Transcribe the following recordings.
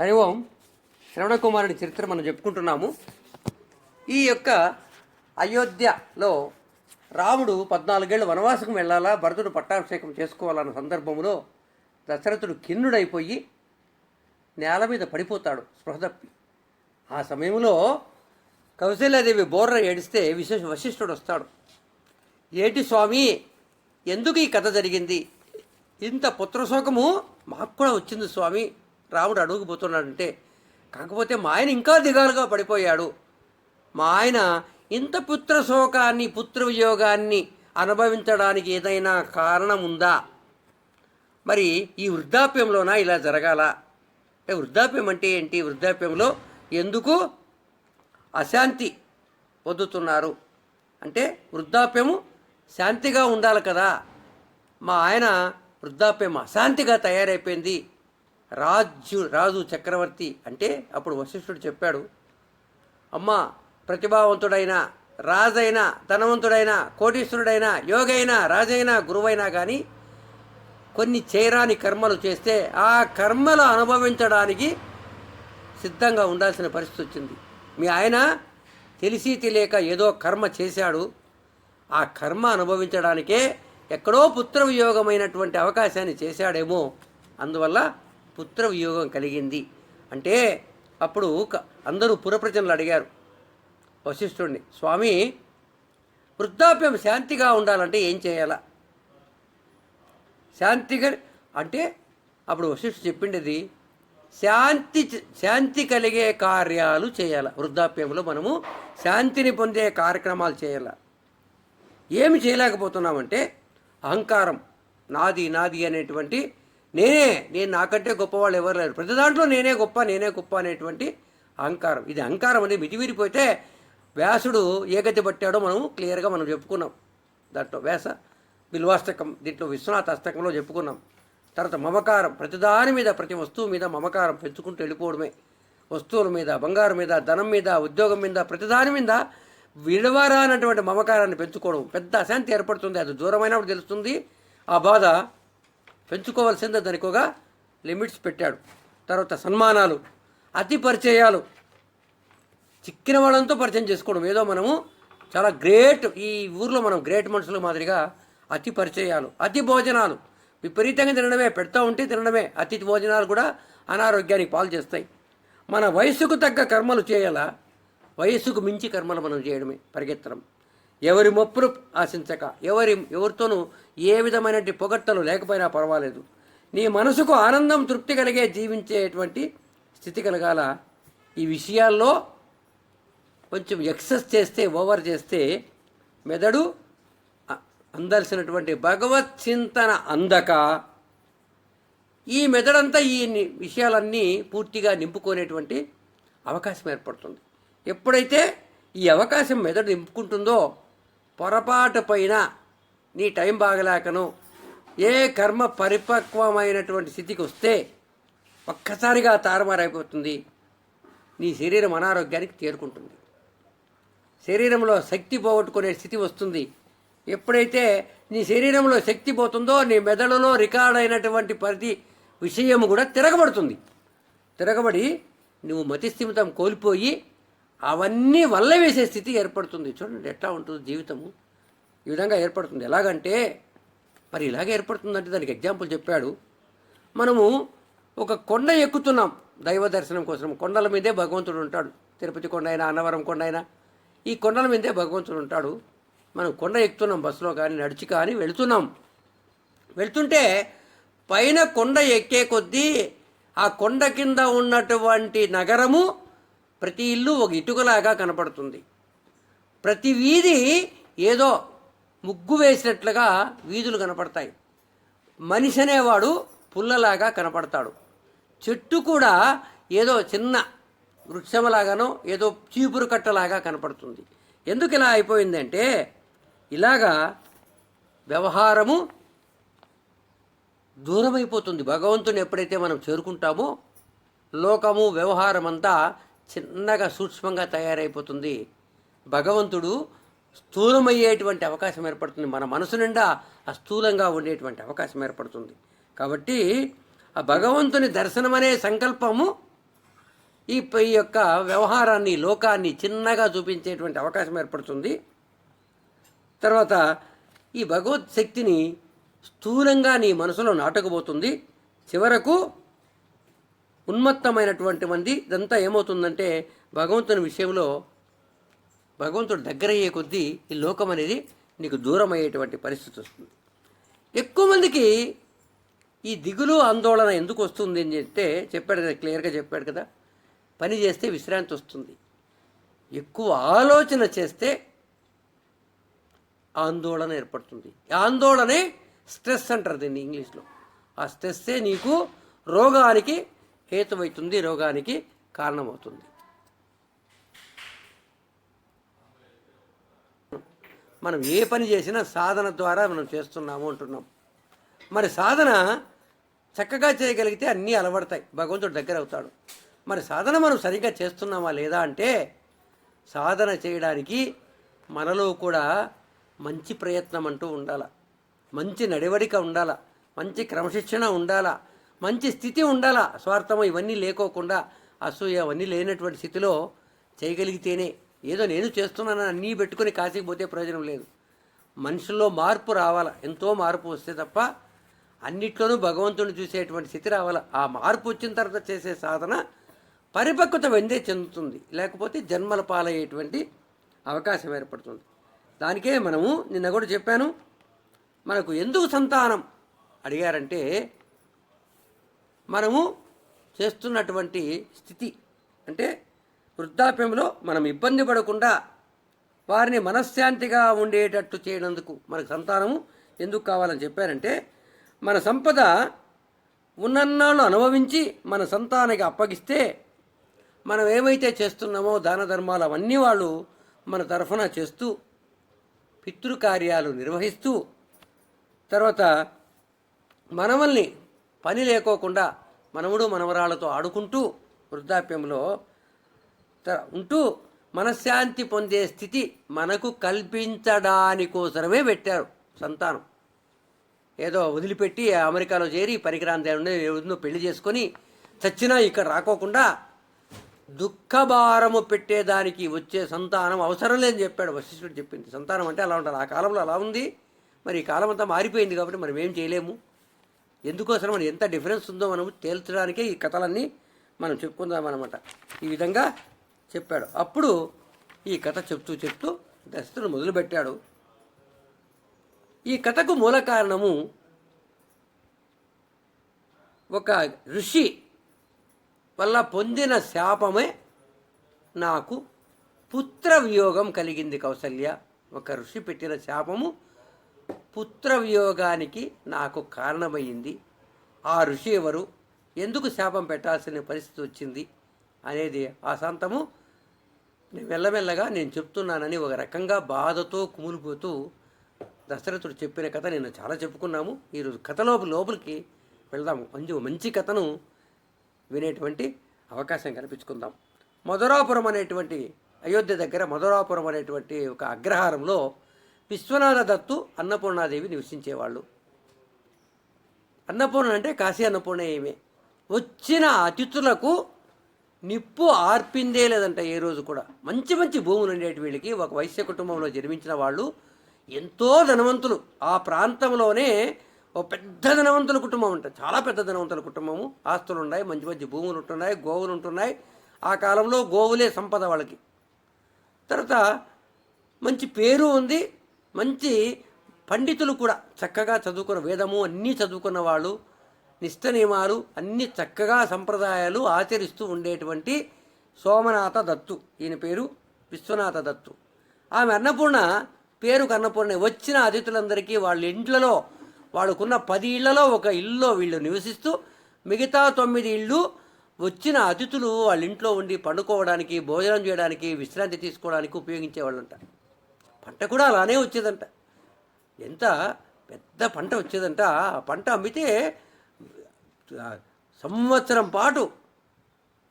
హరి ఓం. శ్రవణకుమారుడి చరిత్ర మనం చెప్పుకుంటున్నాము. ఈ యొక్క అయోధ్యలో రాముడు పద్నాలుగేళ్ళు వనవాసకం వెళ్ళాలా భరతుడు పట్టాభిషేకం చేసుకోవాలన్న సందర్భంలో దశరథుడు ఖిన్నుడైపోయి నేల మీద పడిపోతాడు స్పృహ తప్పి. ఆ సమయంలో కౌశల్యాదేవి బోర్ర ఏడిస్తే విశేష వశిష్ఠుడు వస్తాడు. ఏటి స్వామి ఎందుకు ఈ కథ జరిగింది? ఇంత పుత్రశోకము మాకు కూడా వచ్చింది స్వామి. రాముడు అడుగుపోతున్నాడంటే కాకపోతే మా ఆయన ఇంకా దిగాలుగా పడిపోయాడు. మా ఆయన ఇంత పుత్రశోకాన్ని పుత్ర వియోగాన్ని అనుభవించడానికి ఏదైనా కారణం ఉందా మరి ఈ వృద్ధాప్యంలోనా ఇలా జరగాల? వృద్ధాప్యం అంటే ఏంటి? వృద్ధాప్యంలో ఎందుకు అశాంతి పొందుతున్నారు? అంటే వృద్ధాప్యము శాంతిగా ఉండాలి కదా. మా ఆయన వృద్ధాప్యం అశాంతిగా తయారైపోయింది. రాజు రాజు చక్రవర్తి అంటే అప్పుడు వశిష్ఠుడు చెప్పాడు అమ్మ ప్రతిభావంతుడైన రాజైన ధనవంతుడైన కోటీశ్వరుడైన యోగైన రాజైన గురువైనా కానీ కొన్ని చేరాని కర్మలు చేస్తే ఆ కర్మలు అనుభవించడానికి సిద్ధంగా ఉండాల్సిన పరిస్థితి వచ్చింది. మీ ఆయన తెలిసి తెలియక ఏదో కర్మ చేశాడు. ఆ కర్మ అనుభవించడానికే ఎక్కడో పుత్రవియోగమైనటువంటి అవకాశాన్ని చేశాడేమో. అందువల్ల పుత్ర వియోగం కలిగింది. అంటే అప్పుడు అందరూ పురప్రజనులు అడిగారు. వశిష్ఠుడిని స్వామి వృద్ధాప్యం శాంతిగా ఉండాలంటే ఏం చేయాలా? శాంతిగా అంటే అప్పుడు వశిష్ఠుడు చెప్పిండేది శాంతి శాంతి కలిగే కార్యాలు చేయాలి? వృద్ధాప్యంలో మనము శాంతిని పొందే కార్యక్రమాలు చేయాలి? ఏమి చేయలేకపోతున్నామంటే అహంకారం నాది నాది అనేటువంటి నేనే నేను నాకంటే గొప్పవాళ్ళు ఎవరు లేరు. ప్రతి దాంట్లో నేనే గొప్ప నేనే గొప్ప అనేటువంటి అహంకారం. ఇది అహంకారం అనేది మితిమీరిపోతే వ్యాసుడు ఏ గతి పట్టాడో మనం క్లియర్గా మనం చెప్పుకున్నాం. దాంట్లో వ్యాస బిల్వాష్టకం దీంట్లో విశ్వనాథ అష్టకంలో చెప్పుకున్నాం. తర్వాత మమకారం ప్రతిదాని మీద ప్రతి వస్తువు మీద మమకారం పెంచుకుంటూ వెళ్ళిపోవడమే. వస్తువుల మీద బంగారం మీద ధనం మీద ఉద్యోగం మీద ప్రతిదాని మీద విడవరానటువంటి మమకారాన్ని పెంచుకోవడం. పెద్ద అశాంతి ఏర్పడుతుంది. అది దూరమైనప్పుడు తెలుస్తుంది. ఆ బాధ పెంచుకోవాల్సిందే దానికి లిమిట్స్ పెట్టాడు. తర్వాత సన్మానాలు అతి పరిచయాలు చిక్కిన వాళ్ళంతా పరిచయం చేసుకోవడం. ఏదో మనము చాలా గ్రేట్ ఈ ఊర్లో మనం గ్రేట్ మనుషుల మాదిరిగా అతి పరిచయాలు అతి భోజనాలు విపరీతంగా తినడమే పెడతా ఉంటే తినడమే. అతి భోజనాలు కూడా అనారోగ్యానికి పాలు చేస్తాయి. మన వయసుకు తగ్గ కర్మలు చేయాలా? వయస్సుకు మించి కర్మలు మనం చేయడమే పరిగెత్తడం. ఎవరి మొప్పులు ఆశించక ఎవరి ఎవరితోనూ ఏ విధమైన పొగట్టలు లేకపోయినా పర్వాలేదు. నీ మనసుకు ఆనందం తృప్తి కలిగే జీవించేటువంటి స్థితి కలగాల. ఈ విషయాల్లో కొంచెం ఎక్సెస్ చేస్తే ఓవర్ చేస్తే మెదడు అందాల్సినటువంటి భగవత్ చింతన అందక. ఈ మెదడంతా ఈ విషయాలన్నీ పూర్తిగా నింపుకునేటువంటి అవకాశం ఏర్పడుతుంది. ఎప్పుడైతే ఈ అవకాశం మెదడు నింపుకుంటుందో పొరపాటు పైన నీ టైం బాగలేకను ఏ కర్మ పరిపక్వమైనటువంటి స్థితికి వస్తే ఒక్కసారిగా తారుమారైపోతుంది నీ శరీరం అనారోగ్యానికి చేరుకుంటుంది శరీరంలో శక్తి పోగొట్టుకునే స్థితి వస్తుంది. ఎప్పుడైతే నీ శరీరంలో శక్తి పోతుందో నీ మెదడులో రికార్డ్ అయినటువంటి ప్రతి విషయం కూడా తిరగబడుతుంది. తిరగబడి నువ్వు మతిస్థిమితం కోల్పోయి అవన్నీ వల్ల వేసే స్థితి ఏర్పడుతుంది. చూడండి ఎట్లా ఉంటుంది జీవితము. ఈ విధంగా ఏర్పడుతుంది. ఎలాగంటే మరి ఇలాగే ఏర్పడుతుందంటే దానికి ఎగ్జాంపుల్ చెప్పాడు. మనము ఒక కొండ ఎక్కుతున్నాం దైవ దర్శనం కోసం కొండల మీదే భగవంతుడు ఉంటాడు. తిరుపతి కొండ అయినా అన్నవరం కొండ అయినా ఈ కొండల మీదే భగవంతుడు ఉంటాడు. మనం కొండ ఎక్కుతున్నాం బస్సులో కానీ నడిచి కానీ వెళుతున్నాం. వెళ్తుంటే పైన కొండ ఎక్కే కొద్దీ ఆ కొండ కింద ఉన్నటువంటి నగరము ప్రతి ఇల్లు ఒక ఇటుకలాగా కనపడుతుంది. ప్రతి వీధి ఏదో ముగ్గు వేసినట్లుగా వీధులు కనపడతాయి. మనిషి అనేవాడు పుల్లలాగా కనపడతాడు. చెట్టు కూడా ఏదో చిన్న వృక్షంలాగానో ఏదో చీపురు కట్టలాగా కనపడుతుంది. ఎందుకు ఇలా అయిపోయిందంటే ఇలాగా వ్యవహారము దూరమైపోతుంది. భగవంతుని ఎప్పుడైతే మనం చేరుకుంటామో లోకము వ్యవహారం అంతా చిన్నగా సూక్ష్మంగా తయారైపోతుంది. భగవంతుడు స్థూలమయ్యేటువంటి అవకాశం ఏర్పడుతుంది. మన మనసు నిండా అస్థూలంగా ఉండేటువంటి అవకాశం ఏర్పడుతుంది. కాబట్టి ఆ భగవంతుని దర్శనం అనే సంకల్పము ఈ ఈ యొక్క వ్యవహారాన్ని లోకాన్ని చిన్నగా చూపించేటువంటి అవకాశం ఏర్పడుతుంది. తర్వాత ఈ భగవత్ శక్తిని స్థూలంగా నీ మనసులో నాటకపోతుంది. చివరకు ఉన్మత్తమైనటువంటి మంది ఇదంతా ఏమవుతుందంటే భగవంతుని విషయంలో భగవంతుడు దగ్గర అయ్యే కొద్దీ ఈ లోకం అనేది నీకు దూరం అయ్యేటువంటి పరిస్థితి వస్తుంది. ఎక్కువ మందికి ఈ దిగులు ఆందోళన ఎందుకు వస్తుంది అని చెప్తే చెప్పాడు కదా క్లియర్గా చెప్పాడు కదా పని చేస్తే విశ్రాంతి వస్తుంది. ఎక్కువ ఆలోచన చేస్తే ఆందోళన ఏర్పడుతుంది. ఆందోళనే స్ట్రెస్ అంటారు దీన్ని ఇంగ్లీష్లో. ఆ స్ట్రెస్సే నీకు రోగానికి హేతువైతుంది రోగానికి కారణమవుతుంది. మనం ఏ పని చేసినా సాధన ద్వారా మనం చేస్తున్నాము అంటున్నాం. మరి సాధన చక్కగా చేయగలిగితే అన్నీ అలవడతాయి. భగవంతుడు దగ్గర అవుతాడు. మరి సాధన మనం సరిగ్గా చేస్తున్నామా లేదా అంటే సాధన చేయడానికి మనలో కూడా మంచి ప్రయత్నం అంటూ ఉండాల. మంచి నడవడిక ఉండాల. మంచి క్రమశిక్షణ ఉండాలా. మంచి స్థితి ఉండాలా? స్వార్థం ఇవన్నీ లేకోకుండా అసూయ అవన్నీ లేనటువంటి స్థితిలో చేయగలిగితేనే ఏదో నేను చేస్తున్నాను అన్నీ పెట్టుకుని కాశీకి పోతే ప్రయోజనం లేదు. మనుషుల్లో మార్పు రావాలా? ఎంతో మార్పు వస్తే తప్ప అన్నిట్లోనూ భగవంతుని చూసేటువంటి స్థితి రావాలా? ఆ మార్పు వచ్చిన తర్వాత చేసే సాధన పరిపక్వత వెందే చెందుతుంది. లేకపోతే జన్మల పాలయ్యేటువంటి అవకాశం ఏర్పడుతుంది. దానికే మనము నిన్న కూడా చెప్పాను మనకు ఎందుకు సంతానం? అడిగారంటే మనము చేస్తున్నటువంటి స్థితి. అంటే వృద్ధాప్యంలో మనం ఇబ్బంది పడకుండా వారిని మనశ్శాంతిగా ఉండేటట్టు చేయనందుకు మనకు సంతానము ఎందుకు కావాలని చెప్పారంటే మన సంపద ఉన్నన్నాళ్ళు అనుభవించి మన సంతానానికి అప్పగిస్తే మనం ఏమైతే చేస్తున్నామో దాన ధర్మాలు అవన్నీ వాళ్ళు మన తరఫున చేస్తూ పితృకార్యాలు నిర్వహిస్తూ తర్వాత మనమల్ని పని లేకోకుండా మనముడు మనవరాళ్ళతో ఆడుకుంటూ వృద్ధాప్యంలో ఉంటూ మనశ్శాంతి పొందే స్థితి మనకు కల్పించడానికోసరమే పెట్టారు సంతానం. ఏదో వదిలిపెట్టి అమెరికాలో చేరి పరికరాంతి ఏదో పెళ్ళి చేసుకొని చచ్చినా ఇక్కడ రాకోకుండా దుఃఖభారము పెట్టేదానికి వచ్చే సంతానం అవసరం లేదని చెప్పాడు వశిష్ఠుడు చెప్పింది. సంతానం అంటే అలా ఉంటుంది ఆ కాలంలో అలా ఉంది. మరి ఈ కాలం అంతా మారిపోయింది కాబట్టి మనం ఏం చేయలేము. ఎందుకోసం మనం ఎంత డిఫరెన్స్ ఉందో మనం తేల్చడానికే ఈ కథలన్నీ మనం చెప్పుకుందాం అనమాట ఈ విధంగా చెప్పాడు. అప్పుడు ఈ కథ చెప్తూ చెప్తూ దశరథుడు మొదలుపెట్టాడు. ఈ కథకు మూల కారణము ఒక ఋషి వల్ల పొందిన శాపమే నాకు పుత్ర వియోగం కలిగింది కౌసల్య. ఒక ఋషి పెట్టిన శాపము పుత్ర వియోగానికి నాకు కారణమైంది. ఆ ఋషి ఎవరు ఎందుకు శాపం పెట్టాల్సిన పరిస్థితి వచ్చింది అనేది ఆ సంతము నేను మెల్లమెల్లగా నేను చెప్తున్నానని ఒక రకంగా బాధతో కుమిలిపోతూ దశరథుడు చెప్పిన కథ నేను చాలా చెప్పుకున్నాము. ఈరోజు కథలోపు లోపలికి వెళ్దాము. మంచి మంచి కథను వినేటువంటి అవకాశం కల్పించుకుందాం. మధురాపురం అనేటువంటి అయోధ్య దగ్గర మధురాపురం అనేటువంటి ఒక అగ్రహారంలో విశ్వనాథ దత్తు అన్నపూర్ణాదేవి నివసించేవాళ్ళు. అన్నపూర్ణ అంటే కాశీ అన్నపూర్ణ ఏమే? వచ్చిన అతిథులకు నిప్పు ఆర్పిందే లేదంట ఏ రోజు కూడా. మంచి మంచి భూములు ఉండేటి వీళ్ళకి. ఒక వైశ్య కుటుంబంలో జన్మించిన వాళ్ళు ఎంతో ధనవంతులు. ఆ ప్రాంతంలోనే ఒక పెద్ద ధనవంతుల కుటుంబం ఉంటుంది చాలా పెద్ద ధనవంతుల కుటుంబము. ఆస్తులు ఉన్నాయి మంచి మంచి భూములు ఉంటున్నాయి గోవులు ఉంటున్నాయి. ఆ కాలంలో గోవులే సంపద వాళ్ళకి. తర్వాత మంచి పేరు ఉంది. మంచి పండితులు కూడా చక్కగా చదువుకున్న వేదము అన్నీ చదువుకున్న వాళ్ళు నిష్ట నియమాలు అన్ని చక్కగా సంప్రదాయాలు ఆచరిస్తూ ఉండేటువంటి సోమనాథ దత్తు. ఈయన పేరు విశ్వనాథ దత్తు. ఆమె అన్నపూర్ణ పేరుకు అన్నపూర్ణ వచ్చిన అతిథులందరికీ వాళ్ళ ఇండ్లలో వాళ్ళకున్న పది ఇళ్ళలో ఒక ఇల్లులో వీళ్ళు నివసిస్తూ మిగతా తొమ్మిది ఇళ్ళు వచ్చిన అతిథులు వాళ్ళ ఇంట్లో ఉండి పండుకోవడానికి భోజనం చేయడానికి విశ్రాంతి తీసుకోవడానికి ఉపయోగించేవాళ్ళంట. పంట కూడా అలానే వచ్చేదంట. ఎంత పెద్ద పంట వచ్చేదంట. ఆ పంట అమ్మితే సంవత్సరం పాటు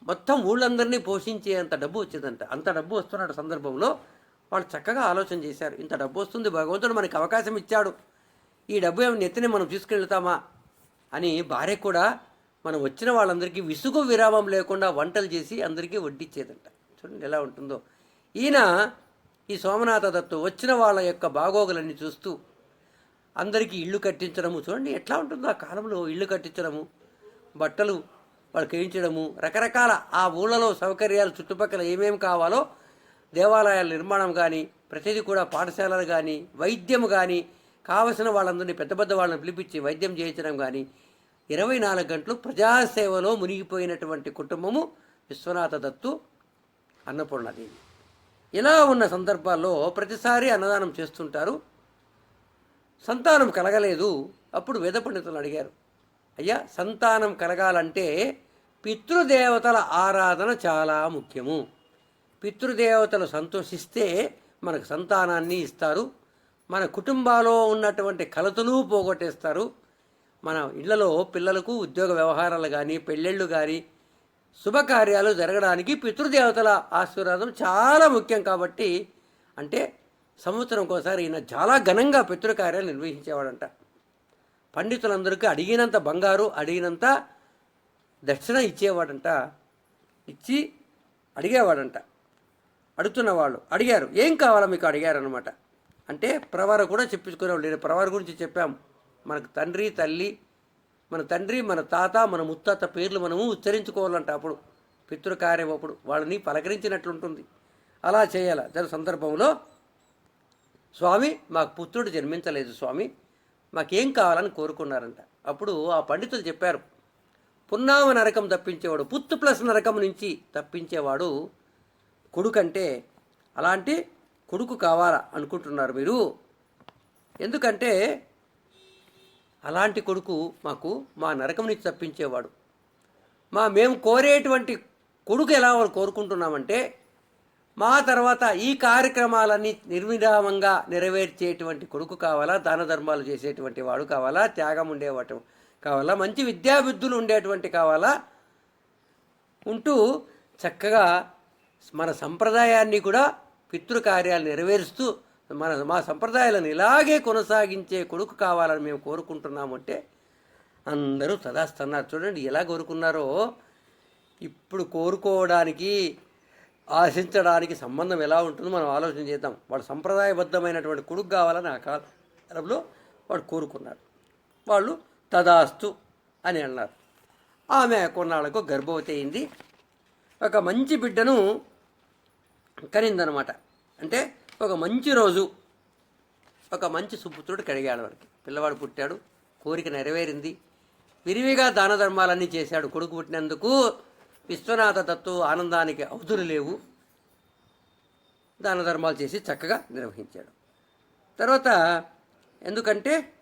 మొత్తం ఊళ్ళందరినీ పోషించే అంత డబ్బు వచ్చేదంట. అంత డబ్బు వస్తున్న సందర్భంలో. వాళ్ళు చక్కగా ఆలోచన చేశారు. ఇంత డబ్బు వస్తుంది భగవంతుడు మనకి అవకాశం ఇచ్చాడు. ఈ డబ్బు ఏమి నెత్తిని మనం తీసుకెళ్తామా? అని భార్య కూడా మనం వచ్చిన వాళ్ళందరికీ విసుగు విరామం లేకుండా వంటలు చేసి అందరికీ వడ్డిచ్చేదంట. చూడండి ఎలా ఉంటుందో. ఈయన ఈ సోమనాథ దత్తు వచ్చిన వాళ్ళ యొక్క బాగోగులన్నీ చూస్తూ అందరికీ ఇల్లు కట్టించడము చూడండి ఎట్లా ఉంటుందో ఆ కాలంలో ఇల్లు కట్టించడము బట్టలు వాళ్ళు కేయించడము రకరకాల ఆ ఊళ్ళలో సౌకర్యాలు చుట్టుపక్కల ఏమేమి కావాలో దేవాలయాల నిర్మాణం కానీ ప్రతిదీ కూడా పాఠశాలలు కానీ వైద్యం కానీ కావలసిన వాళ్ళందరినీ పెద్ద పెద్ద వాళ్ళని పిలిపించి వైద్యం చేయించడం కానీ ఇరవై నాలుగు గంటలు ప్రజాసేవలో మునిగిపోయినటువంటి కుటుంబము విశ్వనాథ దత్తు అన్నపూర్ణదేవి. ఇలా ఉన్న సందర్భాల్లో ప్రతిసారి అన్నదానం చేస్తుంటారు. సంతానం కలగలేదు. అప్పుడు వేద పండితులు అడిగారు అయ్యా సంతానం కలగాలంటే పితృదేవతల ఆరాధన చాలా ముఖ్యము. పితృదేవతలు సంతోషిస్తే మనకు సంతానాన్ని ఇస్తారు. మన కుటుంబాలో ఉన్నటువంటి కలతలు పోగొట్టేస్తారు. మన ఇళ్ళలో పిల్లలకు ఉద్యోగ వ్యవహారాలు కానీ పెళ్ళిళ్ళు కానీ శుభకార్యాలు జరగడానికి పితృదేవతల ఆశీర్వాదం చాలా ముఖ్యం కాబట్టి అంటే సంవత్సరం ఒకసారి ఈయన చాలా ఘనంగా పితృకార్యాలు నిర్వహించేవాడంట. పండితులందరికీ అడిగినంత బంగారు అడిగినంత దక్షిణ ఇచ్చేవాడంట ఇచ్చి అడిగేవాడంట. అడుగుతున్న వాళ్ళు అడిగారు ఏం కావాలో మీకు అడిగారు అనమాట అంటే ప్రవర కూడా చెప్పించుకునేవాళ్ళు నేను ప్రవర గురించి చెప్పాము మనకు తండ్రి తల్లి మన తండ్రి మన తాత మన ముత్తాత పేర్లు మనము ఉచ్చరించుకోవాలంట అప్పుడు. పితృకార్యం అప్పుడు వాళ్ళని పలకరించినట్లుంటుంది. అలా చేయాలి. దాని సందర్భంలో స్వామి మాకు పుత్రుడు జన్మించలేదు స్వామి. మాకేం కావాలని కోరుకున్నారంట. అప్పుడు ఆ పండితులు చెప్పారు పున్నామ నరకం తప్పించేవాడు పుత్తు ప్లస్ నరకం నుంచి తప్పించేవాడు కొడుకంటే అలాంటి కొడుకు కావాలా అనుకుంటున్నారు మీరు. ఎందుకంటే అలాంటి కొడుకు మాకు మా నరకం నుంచి తప్పించేవాడు. మా మేము కోరేటువంటి కొడుకు ఎలా వాళ్ళు కోరుకుంటున్నామంటే మా తర్వాత ఈ కార్యక్రమాలన్నీ నిర్విరామంగా నెరవేర్చేటువంటి కొడుకు కావాలా దాన ధర్మాలు చేసేటువంటి వాడు కావాలా త్యాగం ఉండేవాడు కావాలా మంచి విద్యాబుద్ధులు ఉండేటువంటి కావాలా ఉంటూ చక్కగా మన సంప్రదాయాన్ని కూడా పితృకార్యాలు నెరవేరుస్తూ మన మా సంప్రదాయాలను ఇలాగే కొనసాగించే కొడుకు కావాలని మేము కోరుకుంటున్నామంటే అందరూ తదాస్తున్నారు. చూడండి ఎలా కోరుకున్నారో ఇప్పుడు కోరుకోవడానికి ఆశించడానికి సంబంధం ఎలా ఉంటుందో మనం ఆలోచన చేద్దాం. వాడు సంప్రదాయబద్ధమైనటువంటి కొడుకు కావాలని ఆ కాలంలో వాడు కోరుకున్నాడు వాళ్ళు తదాస్తు అని అన్నారు. ఆమె కొన్నాళ్ళకు గర్భవతి అయింది. ఒక మంచి బిడ్డను కనిందనమాట. అంటే ఒక మంచి రోజు ఒక మంచి సుపుత్రుడు కడిగాడు వాడికి. పిల్లవాడు పుట్టాడు కోరిక నెరవేరింది. విరివిగా దాన ధర్మాలన్నీ చేశాడు. కొడుకు పుట్టినందుకు విశ్వనాథ దత్తు ఆనందానికి అవధులు లేవు. దాన ధర్మాలు చేసి చక్కగా నిర్వహించాడు. తర్వాత ఎందుకంటే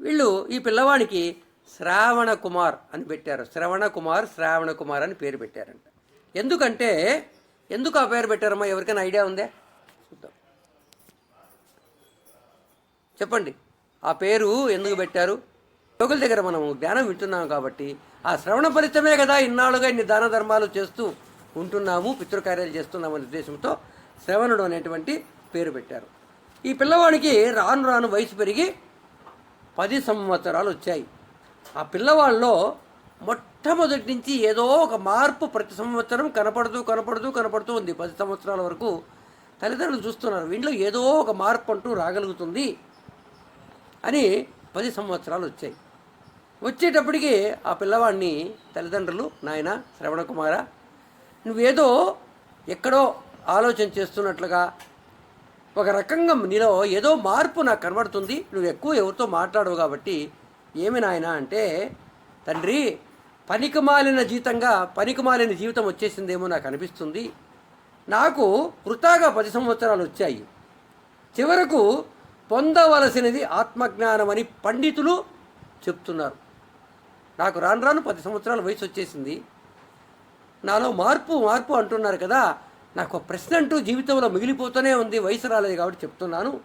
వీళ్ళు ఈ పిల్లవాడికి శ్రావణ కుమార్ అని పెట్టారు. శ్రవణ కుమార్ శ్రావణ కుమార్ అని పేరు పెట్టారంట. ఎందుకంటే ఎందుకు ఆ పేరు పెట్టారమ్మా? ఎవరికైనా ఐడియా ఉందే? చూద్దాం. చెప్పండి. ఆ పేరు ఎందుకు పెట్టారు? యోగుల దగ్గర మనం జ్ఞానం వింటున్నాం కాబట్టి ఆ శ్రవణ ఫలితమే కదా ఇన్నాళ్ళుగా ఇన్ని దాన ధర్మాలు చేస్తూ ఉంటున్నాము పితృకార్యాలు చేస్తున్నాము అనే ఉద్దేశంతో శ్రవణుడు అనేటువంటి పేరు పెట్టారు. ఈ పిల్లవాడికి రాను రాను వయసు పెరిగి పది సంవత్సరాలు వచ్చాయి. ఆ పిల్లవాళ్ళలో మొట్టమొదటి నుంచి ఏదో ఒక మార్పు ప్రతి సంవత్సరం కనపడుతూ కనపడుతూ కనపడుతూ ఉంది. పది సంవత్సరాల వరకు తల్లిదండ్రులు చూస్తున్నారు. ఇంట్లో ఏదో ఒక మార్పు అంటూ రాగలుగుతుంది. అని పది సంవత్సరాలు వచ్చాయి. వచ్చేటప్పటికి ఆ పిల్లవాడిని తల్లిదండ్రులు నాయన శ్రవణ కుమార నువ్వేదో ఎక్కడో ఆలోచన చేస్తున్నట్లుగా ఒక రకంగా నీలో ఏదో మార్పు నాకు కనబడుతుంది నువ్వు ఎక్కువ ఎవరితో మాట్లాడవు కాబట్టి. ఏమి నాయన అంటే తండ్రి పనికిమాలిన జీతంగా పనికిమాలిన జీవితం వచ్చేసిందేమో నాకు అనిపిస్తుంది. నాకు వృతాగా పది సంవత్సరాలు వచ్చాయి. చివరకు పొందవలసినది ఆత్మజ్ఞానం అని పండితులు చెప్తున్నారు. నాకు రాను రాను పది సంవత్సరాల వయసు వచ్చేసింది. నాలో మార్పు మార్పు అంటున్నారు కదా. నాకు ప్రశ్న అంటూ జీవితంలో మిగిలిపోతూనే ఉంది వయసు రాలేదు కాబట్టి చెప్తున్నాను.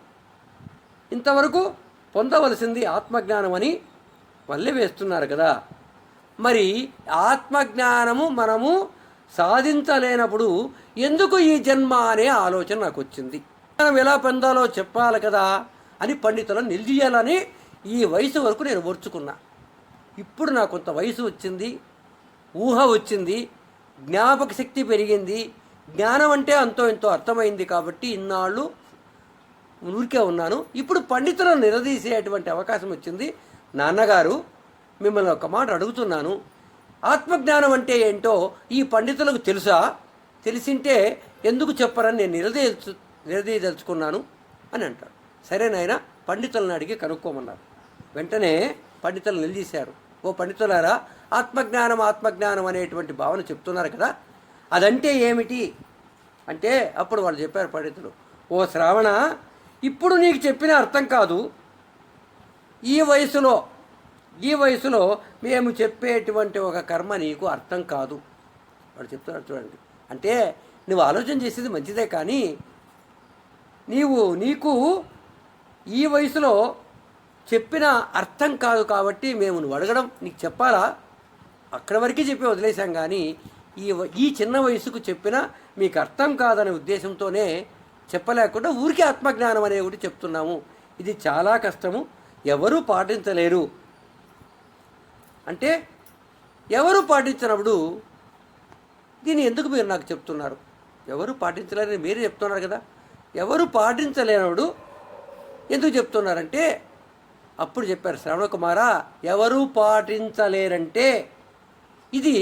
ఇంతవరకు పొందవలసింది ఆత్మజ్ఞానం అని వల్లే వేస్తున్నారు కదా. మరి ఆత్మజ్ఞానము మనము సాధించలేనప్పుడు ఎందుకు ఈ జన్మ అనే ఆలోచన నాకు వచ్చింది మనం ఎలా పొందాలో చెప్పాలి కదా. అని పండితులను నిలిచేయాలని ఈ వయసు వరకు నేను ఓర్చుకున్నా. ఇప్పుడు నాకు కొంత వయసు వచ్చింది ఊహ వచ్చింది జ్ఞాపక శక్తి పెరిగింది జ్ఞానం అంటే అంతో ఎంతో అర్థమైంది కాబట్టి ఇన్నాళ్ళు ఊరికే ఉన్నాను. ఇప్పుడు పండితులను నిలదీసేటువంటి అవకాశం వచ్చింది. నాన్నగారు మిమ్మల్ని ఒక మాట అడుగుతున్నాను. ఆత్మజ్ఞానం అంటే ఏంటో ఈ పండితులకు తెలుసా? తెలిసింటే ఎందుకు చెప్పరని నేను నిలదీయల్చు నిలదీయదలుచుకున్నాను అని అంటారు. సరే నాయన పండితులను అడిగి కనుక్కోమన్నారు. వెంటనే పండితులు నిలదీశారు. ఓ పండితులారా ఆత్మజ్ఞానం ఆత్మజ్ఞానం అనేటువంటి భావన చెప్తున్నారు కదా అదంటే ఏమిటి? అంటే అప్పుడు వాళ్ళు చెప్పారు పండితులు ఓ శ్రావణ ఇప్పుడు నీకు చెప్పిన అర్థం కాదు. ఈ వయసులో ఈ వయసులో మేము చెప్పేటువంటి ఒక కర్మ నీకు అర్థం కాదు. వాడు చెప్తున్నారు చూడండి. అంటే నువ్వు ఆలోచన చేసేది మంచిదే కానీ నీవు నీకు ఈ వయసులో చెప్పిన అర్థం కాదు కాబట్టి మేము నువ్వు అడగడం. నీకు చెప్పాలా? అక్కడ వరకే చెప్పి వదిలేశాం కానీ ఈ ఈ చిన్న వయసుకు చెప్పిన మీకు అర్థం కాదనే ఉద్దేశంతోనే చెప్పలేకుండా ఊరికే ఆత్మజ్ఞానం అనే ఒకటి చెప్తున్నాము. ఇది చాలా కష్టము. ఎవరూ పాటించలేరు. అంటే ఎవరు పాటించినప్పుడు దీన్ని ఎందుకు మీరు నాకు చెప్తున్నారు? ఎవరు పాటించలేరని మీరే చెప్తున్నారు కదా. ఎవరు పాటించలేనప్పుడు ఎందుకు చెప్తున్నారంటే అప్పుడు చెప్పారు శ్రవణ కుమారా ఎవరూ పాటించలేరంటే. ఇది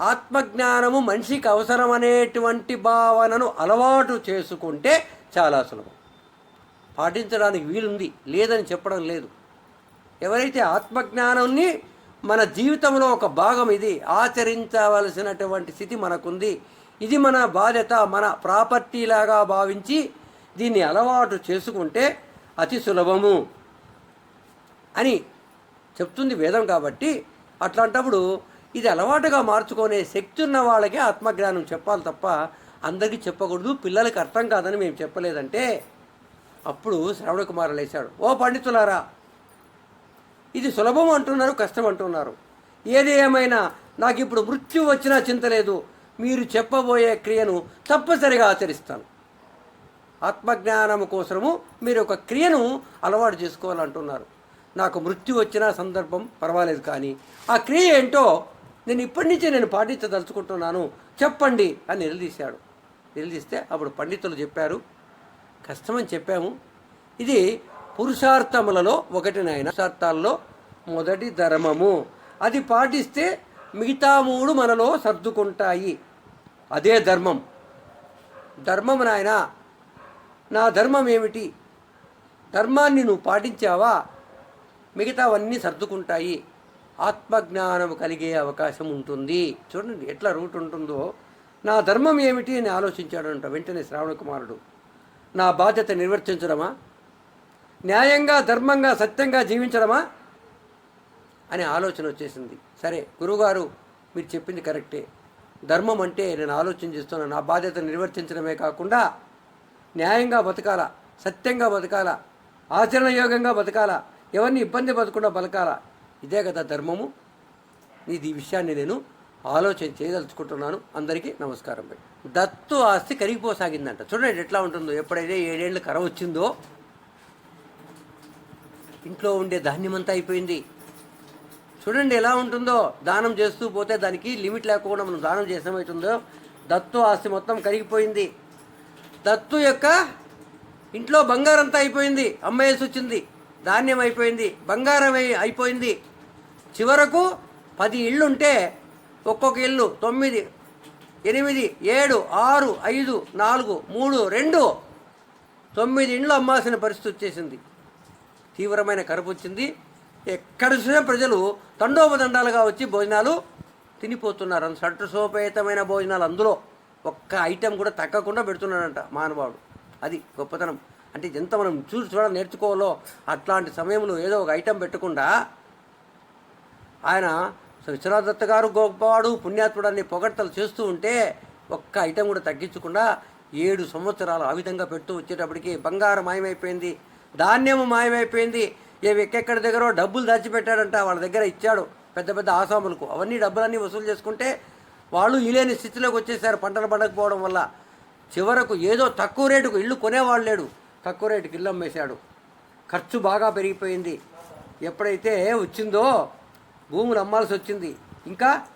ఆత్మజ్ఞానము మనిషికి అవసరమనేటువంటి భావనను అలవాటు చేసుకుంటే చాలా సులభం. పాటించడానికి వీలుంది లేదని చెప్పడం లేదు. ఎవరైతే ఆత్మజ్ఞానాన్ని మన జీవితంలో ఒక భాగం ఇది ఆచరించవలసినటువంటి స్థితి మనకుంది ఇది మన బాధ్యత మన ప్రాపర్టీ లాగా భావించి దీన్ని అలవాటు చేసుకుంటే అతి సులభము అని చెప్తుంది వేదం కాబట్టి అట్లాంటప్పుడు ఇది అలవాటుగా మార్చుకునే శక్తి ఉన్న వాళ్ళకే ఆత్మజ్ఞానం చెప్పాలి తప్ప అందరికీ చెప్పకూడదు పిల్లలకి అర్థం కాదని మేము చెప్పలేదంటే అప్పుడు శ్రవణ కుమారులు వేశాడు ఓ పండితులారా ఇది సులభం అంటున్నారు కష్టం అంటున్నారు. ఏది ఏమైనా నాకు ఇప్పుడు మృత్యు వచ్చినా చింత లేదు. మీరు చెప్పబోయే క్రియను తప్పనిసరిగా ఆచరిస్తాను. ఆత్మజ్ఞానం కోసము మీరు ఒక క్రియను అలవాటు చేసుకోవాలంటున్నారు. నాకు మృత్యు వచ్చిన సందర్భం పర్వాలేదు కానీ ఆ క్రియ ఏంటో నేను ఇప్పటి నుంచే నేను పాటించదలుచుకుంటున్నాను. చెప్పండి అని నిలదీశాడు. నిలదీస్తే అప్పుడు పండితులు చెప్పారు కష్టమని చెప్పాము. ఇది పురుషార్థములలో ఒకటి నాయన. పురుషార్థాల్లో మొదటి ధర్మము. అది పాటిస్తే మిగతా మూడు మనలో సర్దుకుంటాయి. అదే ధర్మం. ధర్మం నాయన నా ధర్మం ఏమిటి ధర్మాన్ని నువ్వు పాటించావా? మిగతావన్నీ సర్దుకుంటాయి. ఆత్మజ్ఞానం కలిగే అవకాశం ఉంటుంది. చూడండి ఎట్లా రూట్ ఉంటుందో. నా ధర్మం ఏమిటి అని ఆలోచించాడంట వెంటనే శ్రావణ కుమారుడు. నా బాధ్యత నిర్వర్తించడమా? న్యాయంగా ధర్మంగా సత్యంగా జీవించడమా? అనే ఆలోచన వచ్చేసింది. సరే గురువుగారు మీరు చెప్పింది కరెక్టే. ధర్మం అంటే నేను ఆలోచన చేస్తున్నాను. నా బాధ్యత నిర్వర్తించడమే కాకుండా న్యాయంగా బతకాల? సత్యంగా బతకాల? ఆచరణయోగంగా బతకాల? ఎవరిని ఇబ్బంది పడకుండా బతకాల? ఇదే కదా ధర్మము. ఇది ఈ విషయాన్ని నేను ఆలోచన చేయదలుచుకుంటున్నాను. అందరికీ నమస్కారం భయ్ దత్తు ఆస్తి కరిగిపోసాగిందంట. చూడండి ఎట్లా ఉంటుందో. ఎప్పుడైతే ఏడేళ్ళు కర వచ్చిందో ఇంట్లో ఉండే ధాన్యమంతా అయిపోయింది. చూడండి ఎలా ఉంటుందో. దానం చేస్తూ పోతే దానికి లిమిట్ లేకుండా మనం దానం చేసామవుతుందో దత్తు ఆస్తి మొత్తం కరిగిపోయింది. దత్తు యొక్క ఇంట్లో బంగారంతా అయిపోయింది. అమ్మేసి వచ్చింది ధాన్యం అయిపోయింది. బంగారం అయిపోయింది. చివరకు పది ఇళ్ళు ఉంటే ఒక్కొక్క ఇల్లు తొమ్మిది ఎనిమిది ఏడు ఆరు ఐదు నాలుగు మూడు రెండు తొమ్మిది ఇండ్లు అమ్మాల్సిన పరిస్థితి వచ్చేసింది. తీవ్రమైన కరుపు వచ్చింది. ఎక్కడ చూసినా ప్రజలు తండోపదండాలుగా వచ్చి భోజనాలు తినిపోతున్నారు. అంత సట్టుసోపేతమైన భోజనాలు అందులో. ఒక్క ఐటెం కూడా తగ్గకుండా పెడుతున్నాడంట మానవాడు అది గొప్పతనం. అంటే ఎంత మనం చూసి చూడ నేర్చుకోవాలో అట్లాంటి సమయంలో ఏదో ఒక ఐటెం పెట్టకుండా ఆయన విశ్వనాథ్ దత్త గారు గొప్పవాడు పుణ్యాత్ముడు అనే పొగడ్తలు చేస్తూ ఉంటే ఒక్క ఐటెం కూడా తగ్గించకుండా ఏడు సంవత్సరాలు ఆ విధంగా పెడుతూ వచ్చేటప్పటికి బంగారం మాయమైపోయింది ధాన్యము మాయమైపోయింది. ఏవి ఎక్కెక్కడి దగ్గర డబ్బులు దాచిపెట్టాడంట వాళ్ళ దగ్గర ఇచ్చాడు. పెద్ద పెద్ద ఆసాములకు. అవన్నీ డబ్బులన్నీ వసూలు చేసుకుంటే వాళ్ళు ఇలేని స్థితిలోకి వచ్చేసారు పంటలు పండకపోవడం వల్ల. చివరకు ఏదో తక్కువ రేటుకు ఇల్లు కొనేవాళ్ళు లేడు. తక్కువ రేటుకి ఇల్లు అమ్మేశాడు. ఖర్చు బాగా పెరిగిపోయింది. ఎప్పుడైతే వచ్చిందో భూములు అమ్మాల్సి వచ్చింది. ఇంకా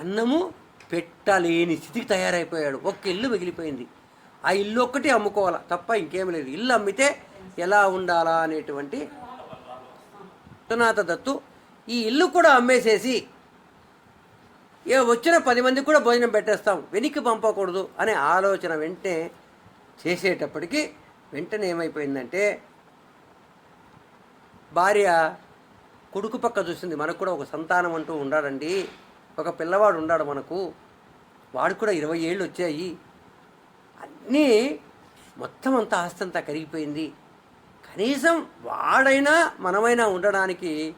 అన్నము పెట్టలేని స్థితికి తయారైపోయాడు. ఒక్క ఇల్లు మిగిలిపోయింది. ఆ ఇల్లు ఒక్కటి అమ్ముకోవాలా? తప్ప ఇంకేం లేదు. ఇల్లు అమ్మితే ఎలా ఉండాలా అనేటువంటి విశ్వనాథ దత్తు ఈ ఇల్లు కూడా అమ్మేసేసి ఏ వచ్చిన పది మందికి కూడా భోజనం పెట్టేస్తాం వెనక్కి పంపకూడదు అనే ఆలోచన వెంటనే చేసేటప్పటికి వెంటనే ఏమైపోయిందంటే భార్య కొడుకు పక్క చూసింది మనకు కూడా ఒక సంతానం అంటూ ఉండాడండి ఒక పిల్లవాడు ఉన్నాడు మనకు వాడు కూడా ఇరవై ఏళ్ళు వచ్చాయి. అన్నీ మొత్తం అంతా ఆస్తి అంతా కరిగిపోయింది. కనీసం వాడైనా మనమైనా ఉండడానికి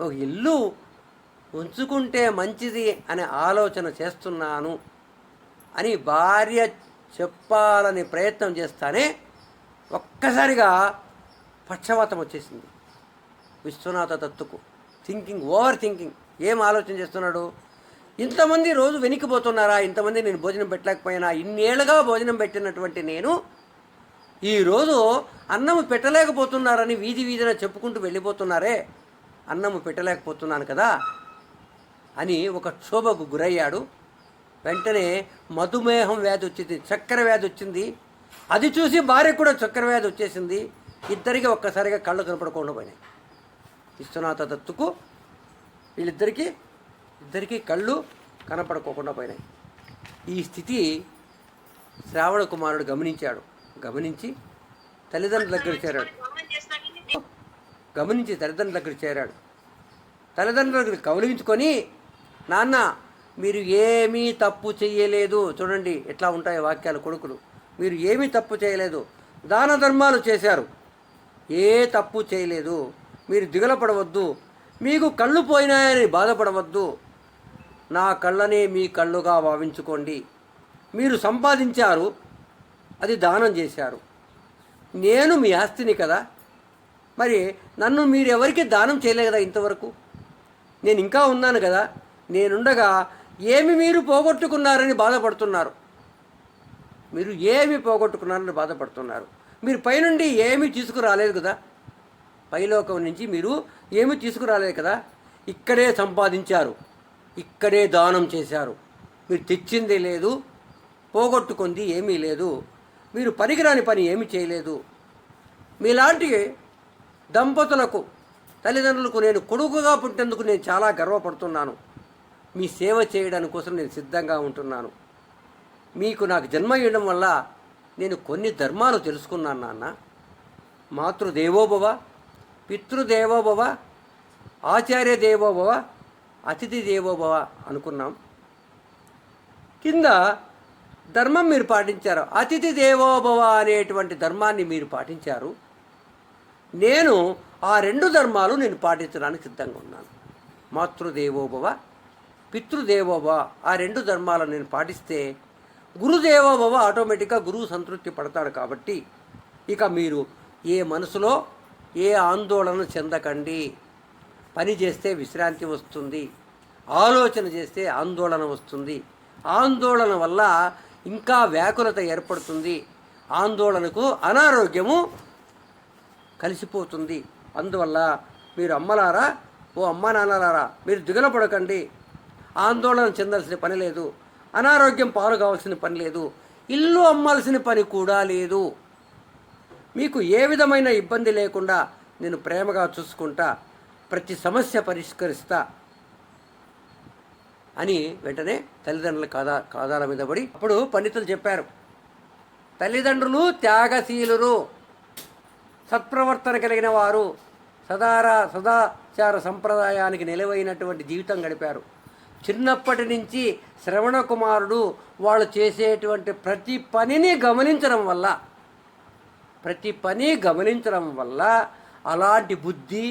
ఒక ఇల్లు ఉంచుకుంటే మంచిది అనే ఆలోచన చేస్తున్నాను అని భార్య చెప్పాలని ప్రయత్నం చేస్తానే ఒక్కసారిగా పక్షవాతం వచ్చేసింది. విశ్వనాథ దత్తుకు థింకింగ్ ఓవర్ థింకింగ్. ఏం ఆలోచన చేస్తున్నాడు? ఇంతమంది రోజు వెనికిపోతున్నారా ఇంతమంది నేను భోజనం పెట్టలేకపోయినా? ఇన్నేళ్ళుగా భోజనం పెట్టినటువంటి నేను ఈరోజు అన్నము పెట్టలేకపోతున్నారని వీధి వీధిన చెప్పుకుంటూ వెళ్ళిపోతున్నారే? అన్నము పెట్టలేకపోతున్నాను కదా? అని ఒక క్షోభకు గురయ్యాడు. వెంటనే మధుమేహం వ్యాధి వచ్చింది చక్కెర వ్యాధి వచ్చింది. అది చూసి భార్య కూడా చక్కెర వ్యాధి వచ్చేసింది. ఇద్దరికి ఒక్కసారిగా కళ్ళు కనపడకుండా పోయినాయి. విశ్వనాథ దత్తుకు వీళ్ళిద్దరికీ ఇద్దరికీ కళ్ళు కనపడకోకుండా పోయినాయి. ఈ స్థితి శ్రావణ కుమారుడు గమనించాడు. గమనించి తల్లిదండ్రుల దగ్గర చేరాడు. గమనించి తల్లిదండ్రుల దగ్గర చేరాడు. తల్లిదండ్రుల దగ్గర కౌలించుకొని నాన్న మీరు ఏమీ తప్పు చేయలేదు చూడండి ఎట్లా ఉంటాయి వాక్యాలు కొడుకులు. మీరు ఏమీ తప్పు చేయలేదు దాన ధర్మాలు చేశారు. ఏ తప్పు చేయలేదు మీరు దిగుల పడవద్దు మీకు కళ్ళు పోయినాయని బాధపడవద్దు. నా కళ్ళనే మీ కళ్ళుగా భావించుకోండి. మీరు సంపాదించారు. అది దానం చేశారు. నేను మీ ఆస్తిని కదా. మరి నన్ను మీరు ఎవరికి దానం చేయలే కదా ఇంతవరకు? నేను ఇంకా ఉన్నాను కదా. నేనుండగా ఏమి మీరు పోగొట్టుకున్నారని బాధపడుతున్నారు. మీరు ఏమి పోగొట్టుకున్నారని బాధపడుతున్నారు. మీరు పైనుండి ఏమి తీసుకురాలేదు కదా? పైలోకం నుంచి మీరు ఏమి తీసుకురాలేదు కదా? ఇక్కడే సంపాదించారు. ఇక్కడే దానం చేశారు. మీరు తెచ్చింది లేదు పోగొట్టుకుంది ఏమీ లేదు. మీరు పనికిరాని పని ఏమి చేయలేదు. మీలాంటి దంపతులకు తల్లిదండ్రులకు నేను కొడుకుగా పుట్టేందుకు నేను చాలా గర్వపడుతున్నాను. మీ సేవ చేయడానికి కోసం నేను సిద్ధంగా ఉంటున్నాను. మీకు నాకు జన్మ ఇవ్వడం వల్ల నేను కొన్ని ధర్మాలు తెలుసుకున్నాను నాన్న. మాతృదేవోభవ పితృదేవోభవ ఆచార్య దేవోభవ అతిథి దేవోభవ అనుకున్నాం. కింద ధర్మం మీరు పాటించారు. అతిథి దేవోభవ అనేటువంటి ధర్మాన్ని మీరు పాటించారు. నేను ఆ రెండు ధర్మాలు నేను పాటించడానికి సిద్ధంగా ఉన్నాను. మాతృదేవోభవ పితృదేవోభవ ఆ రెండు ధర్మాలను నేను పాటిస్తే గురుదేవోభవ ఆటోమేటిక్గా గురువు సంతృప్తి పడతాడు కాబట్టి ఇక మీరు ఏ మనసులో ఏ ఆందోళన చెందకండి. పని చేస్తే విశ్రాంతి వస్తుంది. ఆలోచన చేస్తే ఆందోళన వస్తుంది. ఆందోళన వల్ల ఇంకా వ్యాకులత ఏర్పడుతుంది. ఆందోళనకు అనారోగ్యము కలిసిపోతుంది. అందువల్ల మీరు అమ్మలారా ఓ అమ్మ నాన్నలారా మీరు దిగులపడకండి. ఆందోళన చెందాల్సిన పని లేదు. అనారోగ్యం పాలు కావాల్సిన పని లేదు. ఇల్లు అమ్మాల్సిన పని కూడా లేదు. మీకు ఏ విధమైన ఇబ్బంది లేకుండా నేను ప్రేమగా చూసుకుంటా ప్రతి సమస్య పరిష్కరిస్తా అని వెంటనే తల్లిదండ్రుల కాదా కాదాల మీద పడి అప్పుడు పండితులు చెప్పారు. తల్లిదండ్రులు త్యాగశీలురు సత్ప్రవర్తన కలిగిన వారు సదారా సదాచార సంప్రదాయానికి నిలవైనటువంటి జీవితం గడిపారు. చిన్నప్పటి నుంచి శ్రవణ కుమారుడు వాళ్ళు చేసేటువంటి ప్రతి పనిని గమనించడం వల్ల ప్రతి పని గమనించడం వల్ల అలాంటి బుద్ధి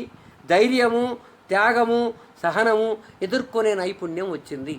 ధైర్యము త్యాగము సహనము ఎదుర్కొనే నైపుణ్యం వచ్చింది.